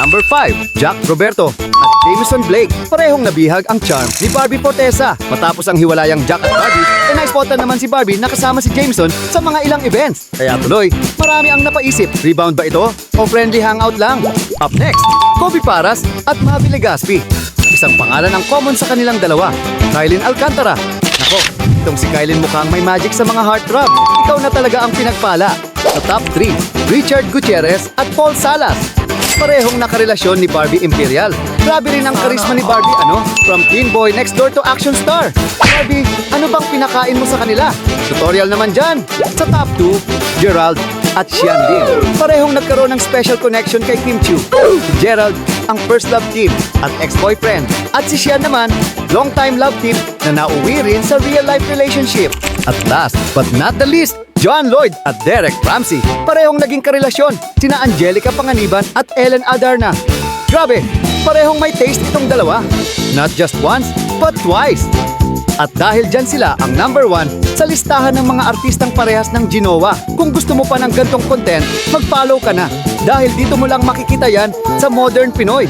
number 5, Jack Roberto at Jameson Blake. Parehong nabihag ang charm ni Barbie Fortesa. Matapos ang hiwalayang Jack at Barbie, eh naispotan naman si Barbie na kasama si Jameson sa mga ilang events. Kaya tuloy, marami ang napaisip. Rebound ba ito? O friendly hangout lang? Up next, Kobe Paras at Mavi Legaspi. Isang pangalan ang common sa kanilang dalawa, Kylin Alcantara. Nako, itong si Kylin mukhang may magic sa mga heartthrob. Ikaw na talaga ang pinagpala. Sa top 3, Richard Gutierrez at Paul Salas. Parehong nakarelasyon ni Barbie Imperial. Grabe rin ang karisma ni Barbie, ano? From teen boy next door to action star. Barbie, ano bang pinakain mo sa kanila? Tutorial naman dyan. Sa top 2, Gerald at Xian Lim. Parehong nagkaroon ng special connection kay Kim Chiu. Si Gerald, ang first love team at ex-boyfriend. At si Xian naman, long-time love team na nauwi rin sa real-life relationship. At last but not the least, John Lloyd at Derek Ramsey. Parehong naging karelasyon, sina Angelica Panganiban at Ellen Adarna. Grabe, parehong may taste itong dalawa. Not just once, but twice. At dahil dyan sila ang number one sa listahan ng mga artistang parehas ng Ginowa. Kung gusto mo pa ng gantong content, mag-follow ka na. Dahil dito mo lang makikita yan sa Modern Pinoy.